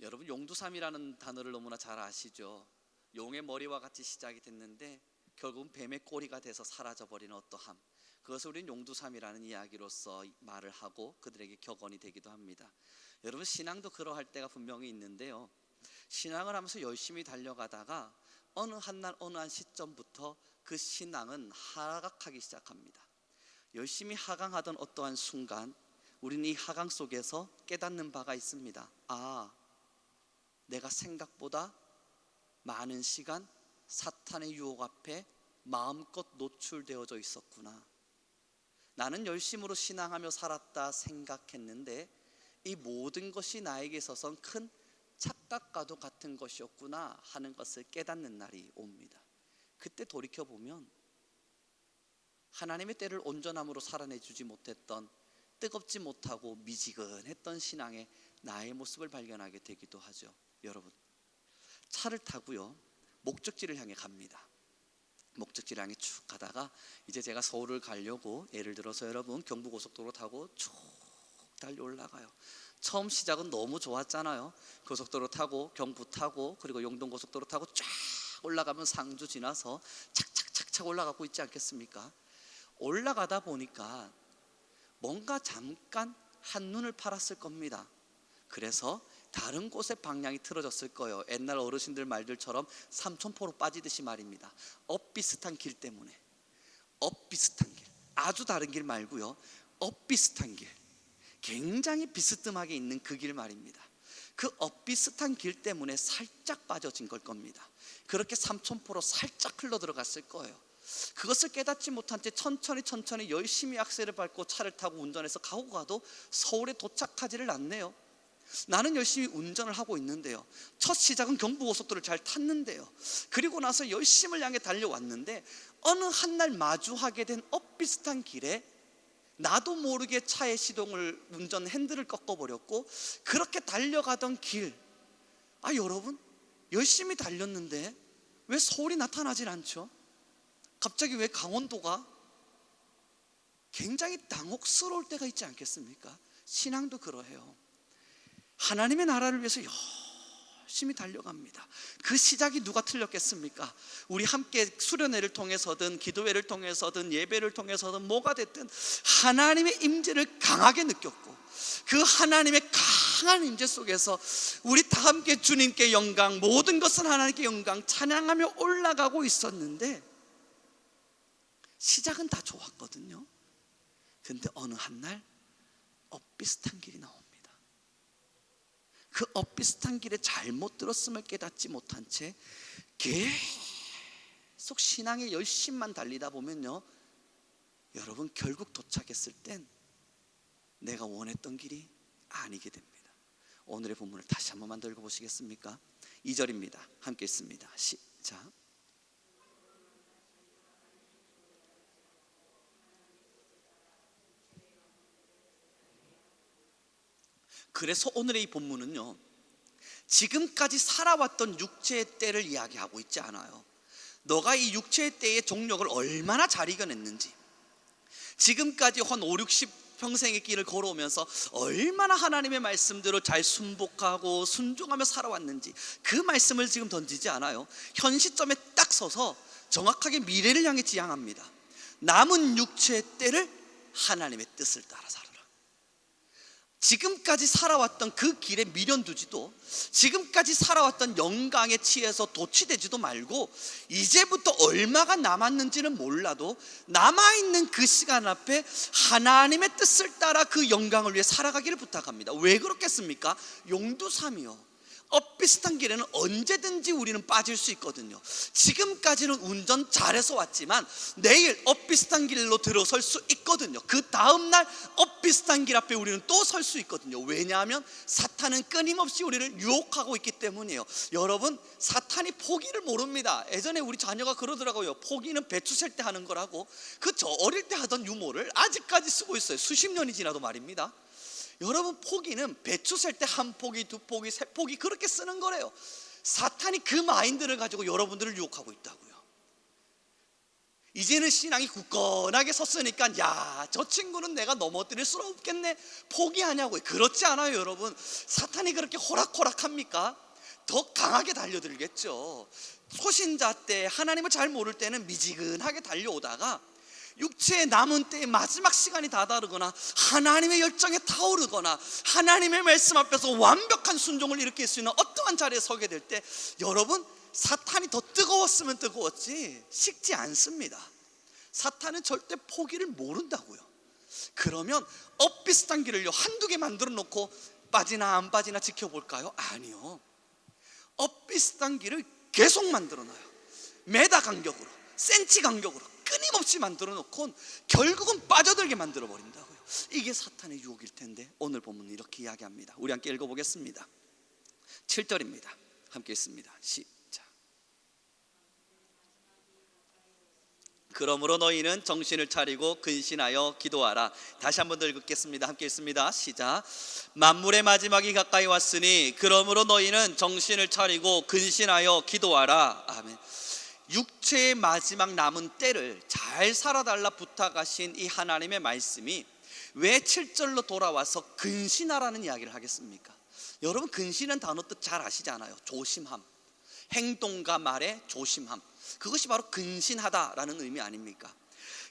여러분 용두삼이라는 단어를 너무나 잘 아시죠? 용의 머리와 같이 시작이 됐는데 결국은 뱀의 꼬리가 돼서 사라져 버리는 어떠함. 그것을 우리는 용두삼이라는 이야기로서 말을 하고 그들에게 격언이 되기도 합니다. 여러분 신앙도 그러할 때가 분명히 있는데요. 신앙을 하면서 열심히 달려가다가 어느 한 날 어느 한 시점부터 그 신앙은 하락하기 시작합니다. 열심히 하강하던 어떠한 순간 우리는 이 하강 속에서 깨닫는 바가 있습니다. 아, 내가 생각보다 많은 시간 사탄의 유혹 앞에 마음껏 노출되어져 있었구나. 나는 열심으로 신앙하며 살았다 생각했는데 이 모든 것이 나에게 있어서는 큰 착각과도 같은 것이었구나 하는 것을 깨닫는 날이 옵니다. 그때 돌이켜 보면 하나님의 때를 온전함으로 살아내 주지 못했던 뜨겁지 못하고 미지근했던 신앙의 나의 모습을 발견하게 되기도 하죠. 여러분 차를 타고요 목적지를 향해 갑니다. 목적지를 향해 쭉 가다가 이제 제가 서울을 가려고 예를 들어서 여러분 경부고속도로 타고 쭉 달려 올라가요. 처음 시작은 너무 좋았잖아요. 고속도로 타고 경부 타고 그리고 용동고속도로 타고 쫙 올라가면 상주 지나서 착착착착 올라가고 있지 않겠습니까? 올라가다 보니까 뭔가 잠깐 한눈을 팔았을 겁니다. 그래서 다른 곳에 방향이 틀어졌을 거예요. 옛날 어르신들 말들처럼 삼천포로 빠지듯이 말입니다. 엇비슷한 길 때문에. 엇비슷한 길. 아주 다른 길 말고요. 엇비슷한 길. 굉장히 비스듬하게 있는 그 길 말입니다. 그 엇비슷한 길 때문에 살짝 빠져진 걸 겁니다. 그렇게 삼천포로 살짝 흘러 들어갔을 거예요. 그것을 깨닫지 못한 채 천천히 천천히 열심히 악셀을 밟고 차를 타고 운전해서 가고 가도 서울에 도착하지를 않네요. 나는 열심히 운전을 하고 있는데요. 첫 시작은 경부고속도로를 잘 탔는데요. 그리고 나서 열심을 향해 달려왔는데 어느 한 날 마주하게 된 엇비슷한 길에 나도 모르게 차의 시동을 운전 핸들을 꺾어버렸고 그렇게 달려가던 길. 아 여러분 열심히 달렸는데 왜 서울이 나타나질 않죠? 갑자기 왜 강원도가 굉장히 당혹스러울 때가 있지 않겠습니까? 신앙도 그러해요. 하나님의 나라를 위해서 열심히 달려갑니다. 그 시작이 누가 틀렸겠습니까? 우리 함께 수련회를 통해서든 기도회를 통해서든 예배를 통해서든 뭐가 됐든 하나님의 임재를 강하게 느꼈고 그 하나님의 강한 임재 속에서 우리 다 함께 주님께 영광 모든 것은 하나님께 영광 찬양하며 올라가고 있었는데 시작은 다 좋았거든요. 근데 어느 한 날 엇비슷한 길이 나옵니다. 그 엇비슷한 길에 잘못 들었음을 깨닫지 못한 채 계속 신앙의 열심만 달리다 보면요. 여러분 결국 도착했을 땐 내가 원했던 길이 아니게 됩니다. 오늘의 본문을 다시 한 번 만들어 보시겠습니까? 2절입니다. 함께 있습니다. 시작. 그래서 오늘의 이 본문은요. 지금까지 살아왔던 육체의 때를 이야기하고 있지 않아요. 너가 이 육체의 때의 종력을 얼마나 잘 이겨냈는지 지금까지 한 5, 60 평생의 길을 걸어오면서 얼마나 하나님의 말씀대로 잘 순복하고 순종하며 살아왔는지 그 말씀을 지금 던지지 않아요. 현 시점에 딱 서서 정확하게 미래를 향해 지향합니다. 남은 육체의 때를 하나님의 뜻을 따라 살아라. 지금까지 살아왔던 그 길에 미련 두지도 지금까지 살아왔던 영광에 취해서 도취되지도 말고 이제부터 얼마가 남았는지는 몰라도 남아있는 그 시간 앞에 하나님의 뜻을 따라 그 영광을 위해 살아가기를 부탁합니다. 왜 그렇겠습니까? 용두삼이요. 엇비슷한 길에는 언제든지 우리는 빠질 수 있거든요. 지금까지는 운전 잘해서 왔지만 내일 엇비슷한 길로 들어설 수 있거든요. 그 다음날 엇비슷한 길 앞에 우리는 또 설 수 있거든요. 왜냐하면 사탄은 끊임없이 우리를 유혹하고 있기 때문이에요. 여러분, 사탄이 포기를 모릅니다. 예전에 우리 자녀가 그러더라고요. 포기는 배추 셀 때 하는 거라고. 그 저 어릴 때 하던 유머를 아직까지 쓰고 있어요. 수십 년이 지나도 말입니다. 여러분 포기는 배추 셀 때 한 포기, 두 포기, 세 포기 그렇게 쓰는 거래요. 사탄이 그 마인드를 가지고 여러분들을 유혹하고 있다고요. 이제는 신앙이 굳건하게 섰으니까 야, 저 친구는 내가 넘어뜨릴 수 없겠네. 포기하냐고. 그렇지 않아요, 여러분. 사탄이 그렇게 호락호락합니까? 더 강하게 달려들겠죠. 소신자 때 하나님을 잘 모를 때는 미지근하게 달려오다가 육체의 남은 때의 마지막 시간이 다다르거나 하나님의 열정에 타오르거나 하나님의 말씀 앞에서 완벽한 순종을 일으킬 수 있는 어떠한 자리에 서게 될 때 여러분 사탄이 더 뜨거웠으면 뜨거웠지 식지 않습니다. 사탄은 절대 포기를 모른다고요. 그러면 엇비슷한 길을요 한두 개 만들어 놓고 빠지나 안 빠지나 지켜볼까요? 아니요. 엇비슷한 길을 계속 만들어 놔요. 메다 간격으로, 센치 간격으로 끊임없이 만들어 놓고 결국은 빠져들게 만들어 버린다고요. 이게 사탄의 유혹일 텐데 오늘 본문은 이렇게 이야기합니다. 우리 함께 읽어 보겠습니다. 7절입니다. 함께 있습니다. 시작. 그러므로 너희는 정신을 차리고 근신하여 기도하라. 다시 한번 더 읽겠습니다. 함께 읽습니다. 시작. 만물의 마지막이 가까이 왔으니 그러므로 너희는 정신을 차리고 근신하여 기도하라. 아멘. 육체의 마지막 남은 때를 잘 살아달라 부탁하신 이 하나님의 말씀이 왜 7절로 돌아와서 근신하라는 이야기를 하겠습니까? 여러분 근신은 단어 뜻 잘 아시잖아요. 조심함. 행동과 말의 조심함. 그것이 바로 근신하다라는 의미 아닙니까?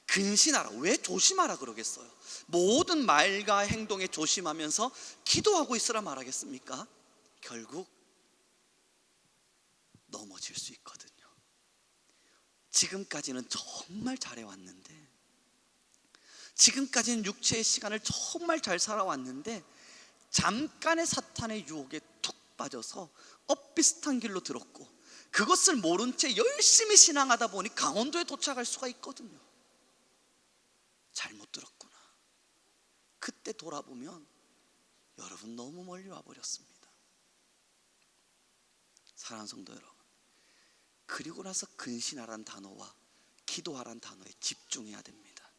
근신하라. 왜 조심하라 그러겠어요? 모든 말과 행동에 조심하면서 기도하고 있으라 말하겠습니까? 결국 넘어질 수 있거든요. 지금까지는 정말 잘해왔는데, 지금까지는 육체의 시간을 정말 잘 살아왔는데, 잠깐의 사탄의 유혹에 툭 빠져서 엇비슷한 길로 들었고, 그것을 모른 채 열심히 신앙하다 보니 강원도에 도착할 수가 있거든요. 잘못 들었구나. 그때 돌아보면 여러분 너무 멀리 와버렸습니다. 사랑하는 성도 여러분. 그리고 나서 근신하란 단어와 기도하란 단어에 집중해야 됩니다.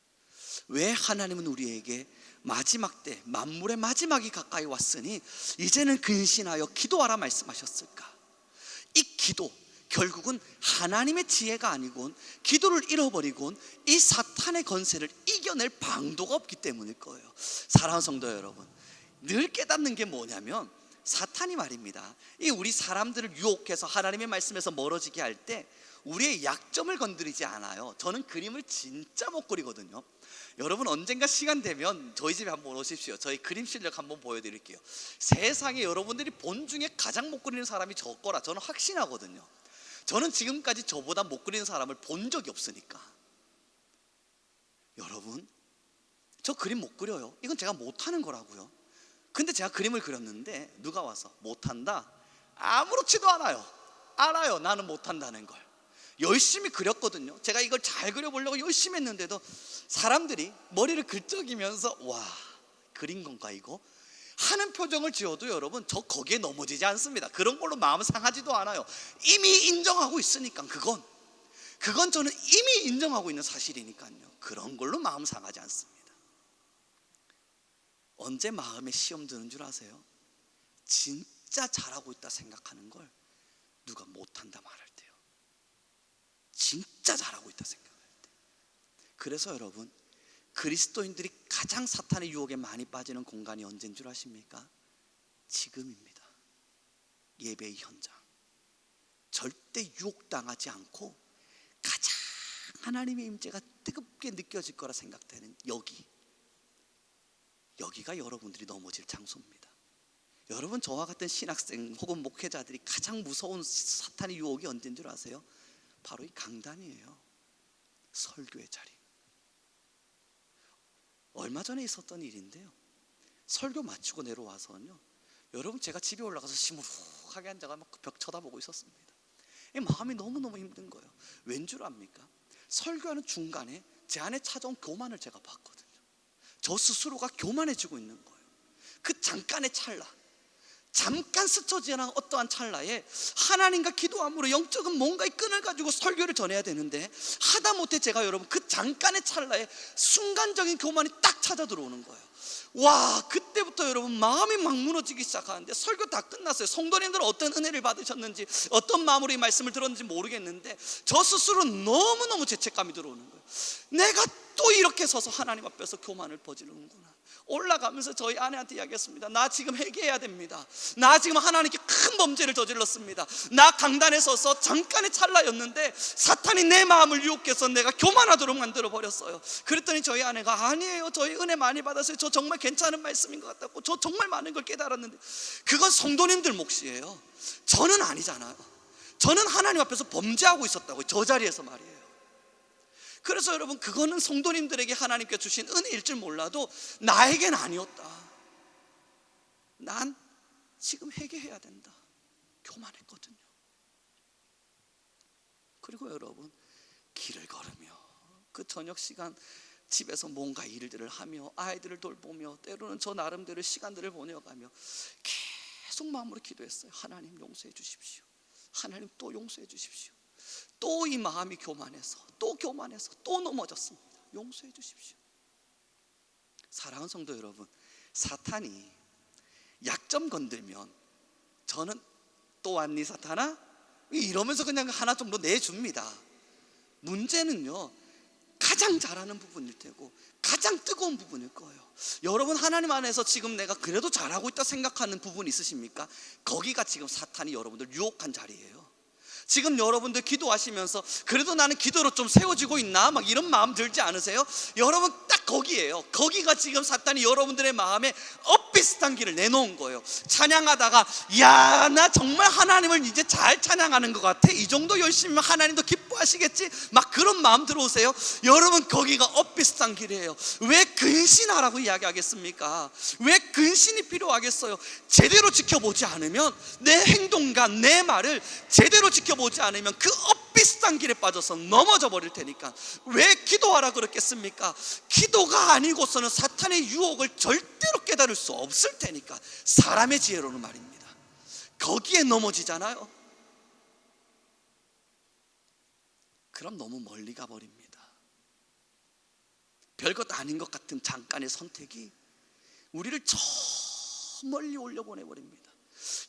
왜 하나님은 우리에게 마지막 때 만물의 마지막이 가까이 왔으니 이제는 근신하여 기도하라 말씀하셨을까? 이 기도 결국은 하나님의 지혜가 아니곤 기도를 잃어버리곤 이 사탄의 건세를 이겨낼 방도가 없기 때문일 거예요. 사랑하는 성도 여러분, 늘 깨닫는 게 뭐냐면 사탄이 말입니다. 이 우리 사람들을 유혹해서 하나님의 말씀에서 멀어지게 할 때 우리의 약점을 건드리지 않아요. 저는 그림을 진짜 못 그리거든요. 여러분 언젠가 시간 되면 저희 집에 한번 오십시오. 저희 그림 실력 한번 보여드릴게요. 세상에 여러분들이 본 중에 가장 못 그리는 사람이 저 거라 저는 확신하거든요. 저는 지금까지 저보다 못 그리는 사람을 본 적이 없으니까. 여러분, 저 그림 못 그려요. 이건 제가 못하는 거라고요. 근데 제가 그림을 그렸는데 누가 와서 못한다? 아무렇지도 않아요. 알아요. 나는 못한다는 걸. 열심히 그렸거든요. 제가 이걸 잘 그려보려고 열심히 했는데도 사람들이 머리를 긁적이면서 와 그린 건가 이거? 하는 표정을 지어도 여러분 저 거기에 넘어지지 않습니다. 그런 걸로 마음 상하지도 않아요. 이미 인정하고 있으니까 그건 그건 저는 이미 인정하고 있는 사실이니까요. 그런 걸로 마음 상하지 않습니다. 언제 마음에 시험 드는 줄 아세요? 진짜 잘하고 있다 생각하는 걸 누가 못한다 말할 때요. 진짜 잘하고 있다 생각할 때. 그래서 여러분 그리스도인들이 가장 사탄의 유혹에 많이 빠지는 공간이 언제인 줄 아십니까? 지금입니다. 예배의 현장. 절대 유혹당하지 않고 가장 하나님의 임재가 뜨겁게 느껴질 거라 생각되는 여기. 여기가 여러분들이 넘어질 장소입니다. 여러분 저와 같은 신학생 혹은 목회자들이 가장 무서운 사탄의 유혹이 언제인 줄 아세요? 바로 이 강단이에요. 설교의 자리. 얼마 전에 있었던 일인데요. 설교 마치고 내려와서는요. 여러분 제가 집에 올라가서 시무룩하게 앉아가 막벽 쳐다보고 있었습니다. 이 마음이 너무너무 힘든 거예요. 왠 줄 압니까? 설교하는 중간에 제 안에 찾아온 교만을 제가 봤거든요. 저 스스로가 교만해지고 있는 거예요. 그 잠깐의 찰나. 잠깐 스쳐 지나간 어떠한 찰나에 하나님과 기도함으로 영적인 뭔가의 끈을 가지고 설교를 전해야 되는데 하다 못해 제가 여러분 그 잠깐의 찰나에 순간적인 교만이 딱 찾아 들어오는 거예요. 와 그때부터 여러분 마음이 막 무너지기 시작하는데 설교 다 끝났어요. 성도님들은 어떤 은혜를 받으셨는지 어떤 마음으로 이 말씀을 들었는지 모르겠는데 저 스스로 너무너무 죄책감이 들어오는 거예요. 내가 또 이렇게 서서 하나님 앞에서 교만을 버지르는구나 올라가면서 저희 아내한테 이야기했습니다. 나 지금 회개해야 됩니다. 나 지금 하나님께 큰 범죄를 저질렀습니다. 나 강단에 서서 잠깐의 찰나였는데 사탄이 내 마음을 유혹해서 내가 교만하도록 만들어 버렸어요. 그랬더니 저희 아내가 아니에요. 저희 은혜 많이 받았어요. 저 정말 괜찮은 말씀인 것 같다고 저 정말 많은 걸 깨달았는데 그건 성도님들 몫이에요. 저는 아니잖아요. 저는 하나님 앞에서 범죄하고 있었다고 저 자리에서 말이에요 그래서 여러분 그거는 성도님들에게 하나님께 주신 은혜일 줄 몰라도 나에겐 아니었다. 난 지금 회개해야 된다. 교만했거든요. 그리고 여러분 길을 걸으며 그 저녁 시간 집에서 뭔가 일들을 하며 아이들을 돌보며 때로는 저 나름대로 시간들을 보내어가며 계속 마음으로 기도했어요. 하나님 용서해 주십시오. 하나님 또 용서해 주십시오. 또 이 마음이 교만해서 또 교만해서 또 넘어졌습니다. 용서해 주십시오. 사랑하는 성도 여러분, 사탄이 약점 건들면 저는 또 왔니 사탄아? 이러면서 그냥 하나 정도 내줍니다. 문제는요, 가장 잘하는 부분일 테고 가장 뜨거운 부분일 거예요. 여러분 하나님 안에서 지금 내가 그래도 잘하고 있다 생각하는 부분 있으십니까? 거기가 지금 사탄이 여러분들 유혹한 자리예요. 지금 여러분들 기도하시면서 그래도 나는 기도로 좀 세워지고 있나 막 이런 마음 들지 않으세요? 여러분 딱 거기에요. 거기가 지금 사탄이 여러분들의 마음에 엇비슷한 길을 내놓은 거예요. 찬양하다가 야 나 정말 하나님을 이제 잘 찬양하는 것 같아. 이 정도 열심히면 하나님도 기뻐하시겠지. 막 그런 마음 들어오세요. 여러분 거기가 엇비 슷한 길이에요. 왜 근신하라고 이야기하겠습니까? 왜 근신이 필요하겠어요? 제대로 지켜보지 않으면 내 행동과 내 말을 제대로 지켜보지 않으면 그 엇비슷한 길에 빠져서 넘어져 버릴 테니까 왜 기도하라 그랬겠습니까? 기도가 아니고서는 사탄의 유혹을 절대로 깨달을 수 없을 테니까 사람의 지혜로는 말입니다. 거기에 넘어지잖아요. 그럼 너무 멀리 가버립니다. 별것 아닌 것 같은 잠깐의 선택이 우리를 저 멀리 올려보내버립니다.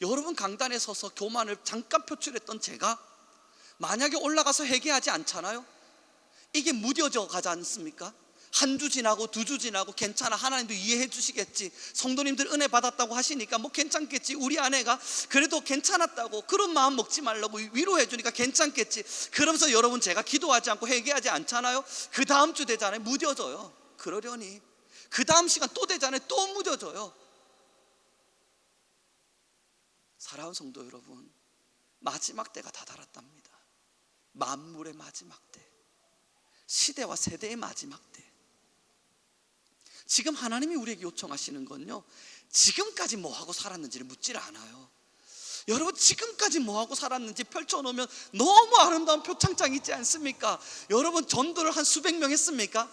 여러분 강단에 서서 교만을 잠깐 표출했던 제가 만약에 올라가서 회개하지 않잖아요. 이게 무뎌져 가지 않습니까? 한 주 지나고 두 주 지나고 괜찮아 하나님도 이해해 주시겠지. 성도님들 은혜 받았다고 하시니까 뭐 괜찮겠지. 우리 아내가 그래도 괜찮았다고 그런 마음 먹지 말라고 위로해 주니까 괜찮겠지. 그러면서 여러분 제가 기도하지 않고 회개하지 않잖아요. 그 다음 주 되잖아요. 무뎌져요. 그러려니. 그 다음 시간 또 되잖아요. 또 무뎌져요. 사랑하는 성도 여러분 마지막 때가 다다랐답니다. 만물의 마지막 때. 시대와 세대의 마지막 때 지금 하나님이 우리에게 요청하시는 건요 지금까지 뭐 하고 살았는지를 묻질 않아요 여러분 지금까지 뭐 하고 살았는지 펼쳐놓으면 너무 아름다운 표창장 있지 않습니까? 여러분 전도를 한 수백 명 했습니까?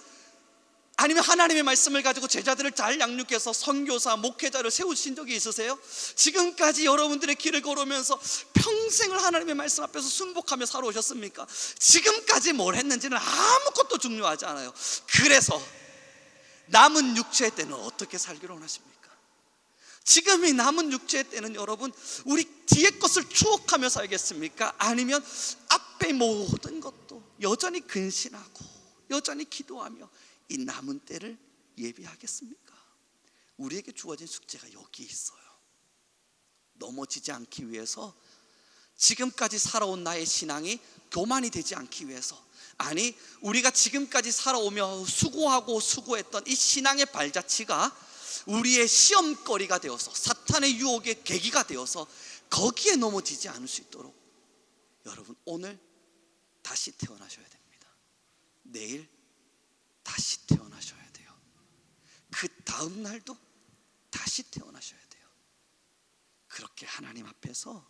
아니면 하나님의 말씀을 가지고 제자들을 잘 양육해서 선교사, 목회자를 세우신 적이 있으세요? 지금까지 여러분들의 길을 걸으면서 평생을 하나님의 말씀 앞에서 순복하며 살아오셨습니까? 지금까지 뭘 했는지는 아무것도 중요하지 않아요. 그래서 남은 육체의 때는 어떻게 살기로 원하십니까? 지금 이 남은 육체의 때는 여러분 우리 뒤의 것을 추억하며 살겠습니까? 아니면 앞의 모든 것도 여전히 근신하고 여전히 기도하며 이 남은 때를 예비하겠습니까? 우리에게 주어진 숙제가 여기 있어요. 넘어지지 않기 위해서 지금까지 살아온 나의 신앙이 교만이 되지 않기 위해서 아니 우리가 지금까지 살아오며 수고하고 수고했던 이 신앙의 발자취가 우리의 시험거리가 되어서 사탄의 유혹의 계기가 되어서 거기에 넘어지지 않을 수 있도록 여러분 오늘 다시 태어나셔야 됩니다. 내일 다시 태어나셔야 돼요. 그 다음 날도 다시 태어나셔야 돼요. 그렇게 하나님 앞에서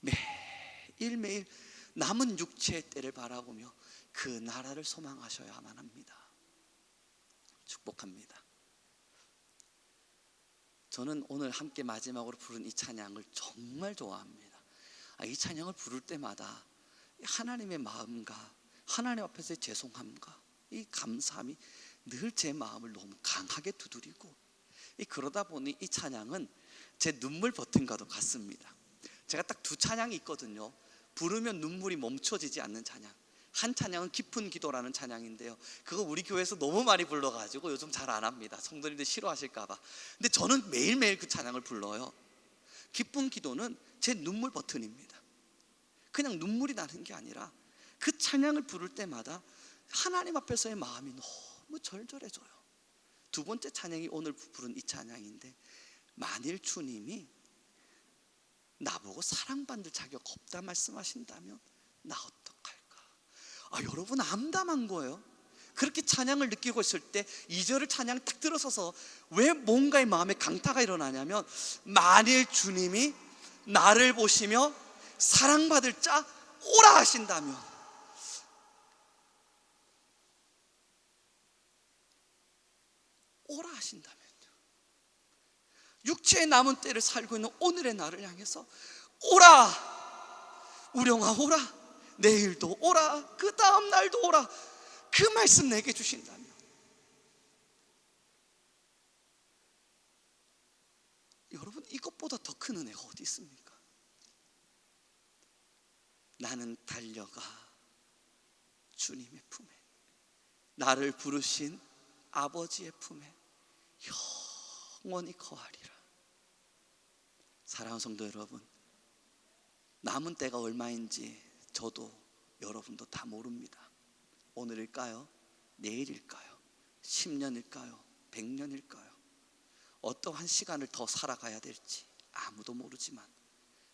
매일매일 남은 육체의 때를 바라보며 그 나라를 소망하셔야만 합니다. 축복합니다. 저는 오늘 함께 마지막으로 부른 이 찬양을 정말 좋아합니다. 아, 이 찬양을 부를 때마다 하나님의 마음과 하나님 앞에서의 죄송함과 이 감사함이 늘 제 마음을 너무 강하게 두드리고 이 그러다 보니 이 찬양은 제 눈물 버튼과도 같습니다. 제가 딱 두 찬양이 있거든요. 부르면 눈물이 멈춰지지 않는 찬양. 한 찬양은 깊은 기도라는 찬양인데요. 그거 우리 교회에서 너무 많이 불러가지고 요즘 잘 안 합니다. 성도님들 싫어하실까봐. 근데 저는 매일매일 그 찬양을 불러요. 기쁜 기도는 제 눈물 버튼입니다. 그냥 눈물이 나는 게 아니라 그 찬양을 부를 때마다 하나님 앞에서의 마음이 너무 절절해져요. 두 번째 찬양이 오늘 부른 이 찬양인데 만일 주님이 나보고 사랑받을 자격 없다 말씀하신다면 나 어떡할까? 아 여러분 암담한 거예요. 그렇게 찬양을 느끼고 있을 때 2절을 찬양 딱 들어서서 왜 뭔가의 마음에 강타가 일어나냐면 만일 주님이 나를 보시며 사랑받을 자 오라 하신다면 오라 하신다면요. 육체의 남은 때를 살고 있는 오늘의 나를 향해서 오라 우령아 오라 내일도 오라 그 다음 날도 오라 그 말씀 내게 주신다면 여러분 이것보다 더 큰 은혜가 어디 있습니까? 나는 달려가 주님의 품에 나를 부르신 아버지의 품에 영원히 거하리라. 사랑하는 성도 여러분, 남은 때가 얼마인지 저도 여러분도 다 모릅니다. 오늘일까요? 내일일까요? 10년일까요? 100년일까요? 어떠한 시간을 더 살아가야 될지 아무도 모르지만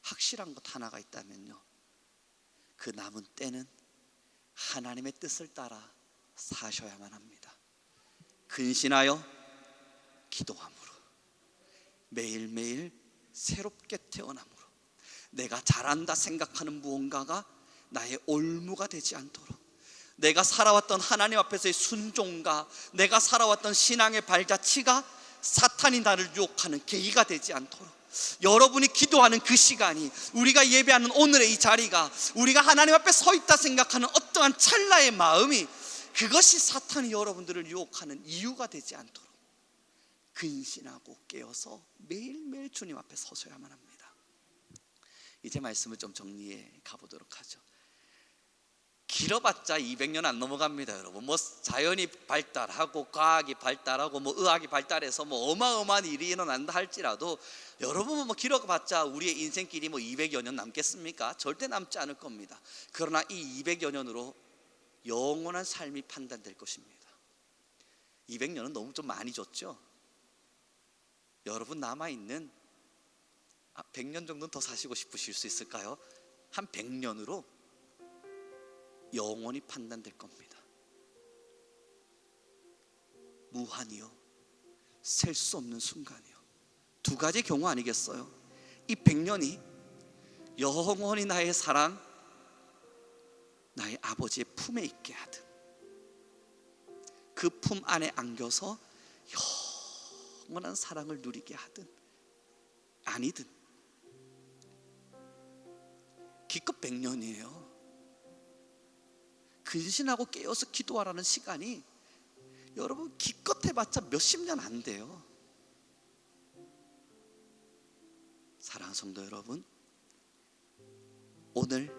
확실한 것 하나가 있다면요. 그 남은 때는 하나님의 뜻을 따라 사셔야만 합니다. 근신하여 기도함으로 매일매일 새롭게 태어남으로 내가 잘한다 생각하는 무언가가 나의 올무가 되지 않도록 내가 살아왔던 하나님 앞에서의 순종과 내가 살아왔던 신앙의 발자취가 사탄이 나를 유혹하는 계기가 되지 않도록 여러분이 기도하는 그 시간이 우리가 예배하는 오늘의 이 자리가 우리가 하나님 앞에 서 있다 생각하는 어떠한 찰나의 마음이 그것이 사탄이 여러분들을 유혹하는 이유가 되지 않도록 근신하고 깨어서 매일매일 주님 앞에 서셔야만 합니다. 이제 말씀을 좀 정리해 가보도록 하죠. 길어봤자 200년 안 넘어갑니다, 여러분. 뭐 자연이 발달하고 과학이 발달하고 뭐 의학이 발달해서 뭐 어마어마한 일이 일어난다 할지라도 여러분 뭐 길어봤자 우리의 인생길이 뭐 200여 년 남겠습니까? 절대 남지 않을 겁니다. 그러나 이 200여 년으로 영원한 삶이 판단될 것입니다. 200년은 너무 좀 많이 줬죠. 여러분 남아 있는 100년 정도는 더 사시고 싶으실 수 있을까요? 한 100년으로 영원히 판단될 겁니다. 무한이요. 셀 수 없는 순간이요. 두 가지 경우 아니겠어요? 이 100년이 영원히 나의 사랑, 나의 아버지의 품에 있게 하든 그품 안에 안겨서 영원한 사랑을 누리게 하든 아니든 기껏 100년이에요. 근신하고 깨어서 기도하라는 시간이 여러분 기껏 해봤자 몇십 년 안 돼요. 사랑하는 성도 여러분, 오늘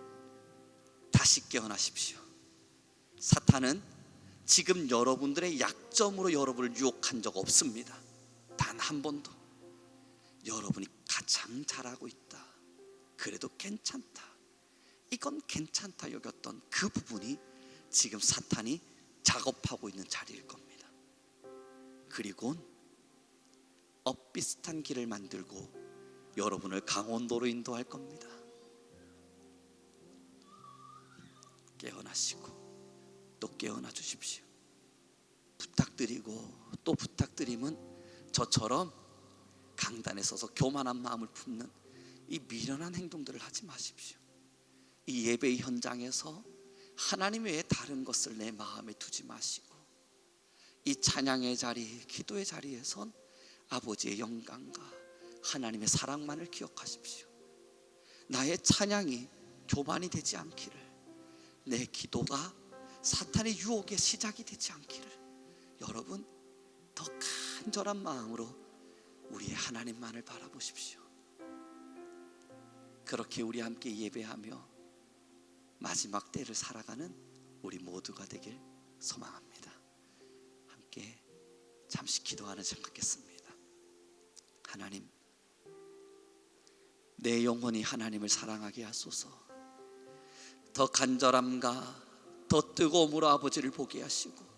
다시 깨어나십시오. 사탄은 지금 여러분들의 약점으로 여러분을 유혹한 적 없습니다. 단 한 번도. 여러분이 가장 잘하고 있다. 그래도 괜찮다. 이건 괜찮다 여겼던 그 부분이 지금 사탄이 작업하고 있는 자리일 겁니다. 그리고 엇비슷한 길을 만들고 여러분을 강원도로 인도할 겁니다. 깨어나시고 또 깨어나 주십시오. 부탁드리고 또 부탁드림은 저처럼 강단에 서서 교만한 마음을 품는 이 미련한 행동들을 하지 마십시오. 이 예배의 현장에서 하나님 외에 다른 것을 내 마음에 두지 마시고 이 찬양의 자리, 기도의 자리에선 아버지의 영광과 하나님의 사랑만을 기억하십시오. 나의 찬양이 교만이 되지 않기를 내 기도가 사탄의 유혹의 시작이 되지 않기를 여러분 더 간절한 마음으로 우리의 하나님만을 바라보십시오. 그렇게 우리 함께 예배하며 마지막 때를 살아가는 우리 모두가 되길 소망합니다. 함께 잠시 기도하는 시간 갖겠습니다. 하나님, 내 영혼이 하나님을 사랑하게 하소서. 더 간절함과 더 뜨거움으로 아버지를 보게 하시고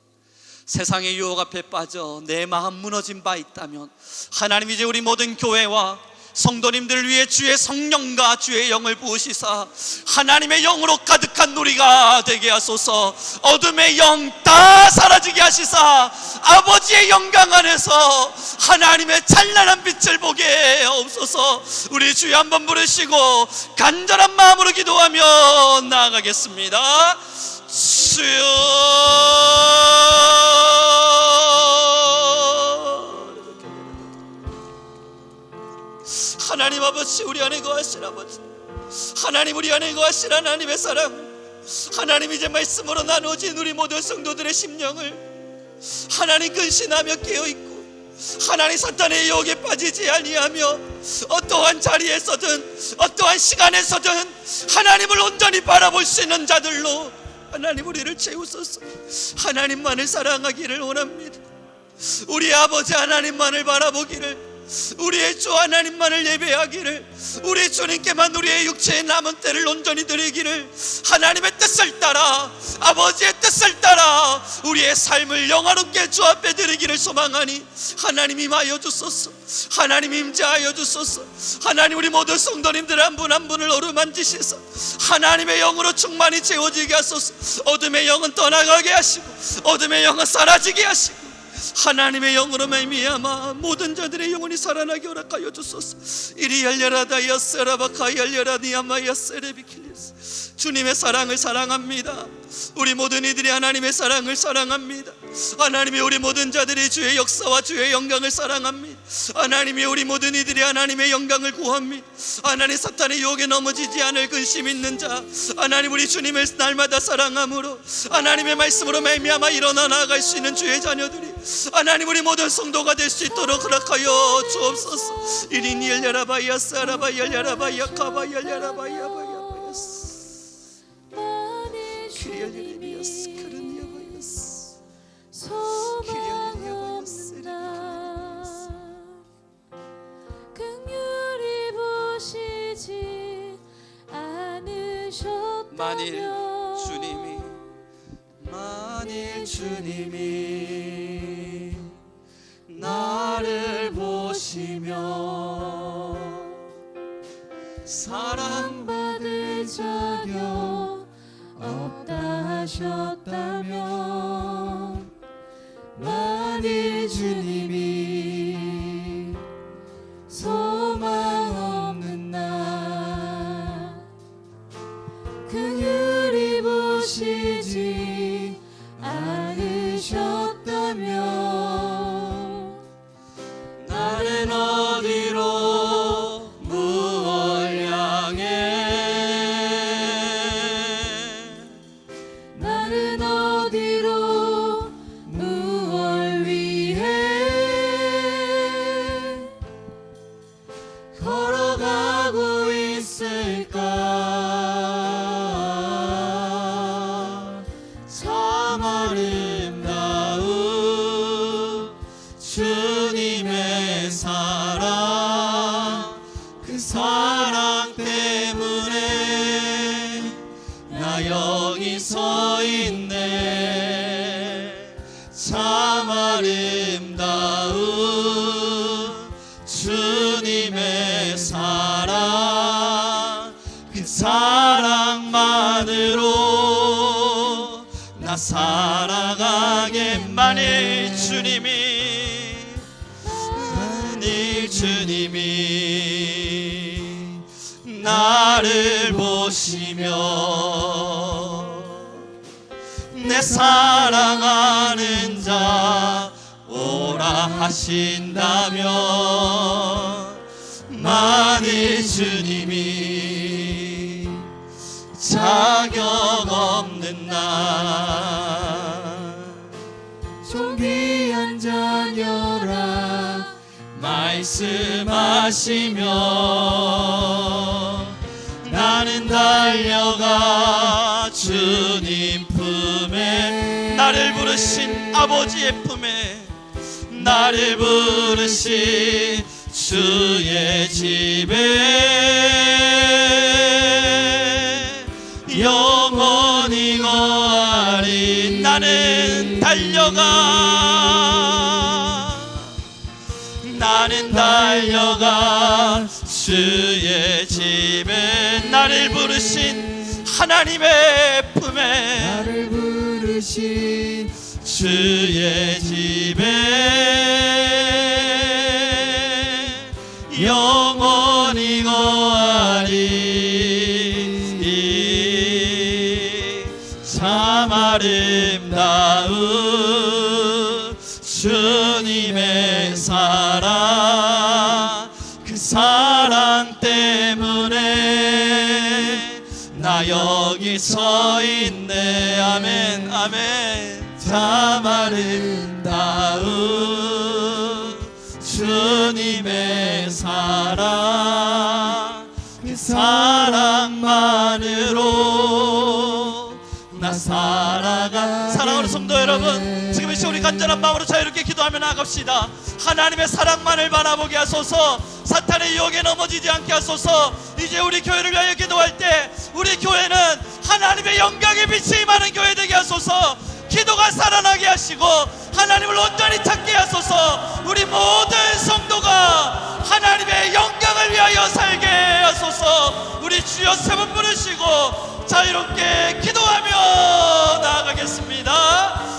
세상의 유혹 앞에 빠져 내 마음 무너진 바 있다면 하나님 이제 우리 모든 교회와 성도님들을 위해 주의 성령과 주의 영을 부으시사 하나님의 영으로 가득한 누리가 되게 하소서. 어둠의 영 다 사라지게 하시사 아버지의 영광 안에서 하나님의 찬란한 빛을 보게 없소서. 우리 주여 한번 부르시고 간절한 마음으로 기도하며 나아가겠습니다. 주여 하나님 아버지 우리 안에 거하신 아버지. 하나님 우리 안에 거하신 하나님의 사랑. 하나님 이제 말씀으로 나누어진 우리 모든 성도들의 심령을 하나님 근신하며 깨어있고 하나님 사탄의 유혹에 빠지지 아니하며 어떠한 자리에서든 어떠한 시간에서든 하나님을 온전히 바라볼 수 있는 자들로 하나님 우리를 채우소서. 하나님만을 사랑하기를 원합니다. 우리 아버지 하나님만을 바라보기를 우리의 주 하나님만을 예배하기를 우리 주님께만 우리의 육체의 남은 때를 온전히 드리기를 하나님의 뜻을 따라 아버지의 뜻을 따라 우리의 삶을 영화롭게 주 앞에 드리기를 소망하니 하나님 임하여 주소서. 하나님 임재하여 주소서. 하나님 우리 모든 성도님들 한 분 한 분을 어루만지시서 하나님의 영으로 충만히 채워지게 하소서. 어둠의 영은 떠나가게 하시고 어둠의 영은 사라지게 하시고 하나님의 영으로 말미암아 모든 자들의 영혼이 살아나게 허락하여 주소서. 이리 열려라다 여세라바카 열려라니아마 여세레비킬리스. 주님의 사랑을 사랑합니다. 우리 모든 이들이 하나님의 사랑을 사랑합니다. 하나님이 우리 모든 자들이 주의 역사와 주의 영광을 사랑합니다 하나님이 우리 모든 이들이 하나님의 영광을 구합니다 하나님 사탄의 유혹에 넘어지지 않을 근심 있는 자 하나님 우리 주님을 날마다 사랑함으로 하나님의 말씀으로 말미암아 일어나 나아갈 수 있는 주의 자녀들이 하나님 우리 모든 성도가 될 수 있도록 허락하여 주옵소서. 이리니 열려라바야 사라바 열려라바야 카바 열려라바야 바야바야스. 만일 키리얼리리비야스 주님이 카르니아바야스 만일 주님이 만일 주님이 만일 주님이 만일 주님이 나를 보시며 내 사랑하는 자 오라 하신다면 나만의 주님이 자격 없는 나 말씀하시며 나는 달려가 주님 품에 나를 부르신 아버지의 품에 나를 부르신 주의 집에 영원히 거하리. 나는 달려가 주의 집에 나를 부르신 하나님의 품에 나를 부르신 주의 집에 여기 서 있네. 아멘 아멘. 참 아름다운 주님의 사랑 그 사랑만으로 나 살아가. 사랑하는 성도 여러분 간절한 마음으로 자유롭게 기도하며 나갑시다. 하나님의 사랑만을 바라보게 하소서. 사탄의 유혹에 넘어지지 않게 하소서. 이제 우리 교회를 위하여 기도할 때 우리 교회는 하나님의 영광의 빛이 임하는 교회 되게 하소서. 기도가 살아나게 하시고 하나님을 온전히 찾게 하소서. 우리 모든 성도가 하나님의 영광을 위하여 살게 하소서. 우리 주여 세번 부르시고 자유롭게 기도하며 나아가겠습니다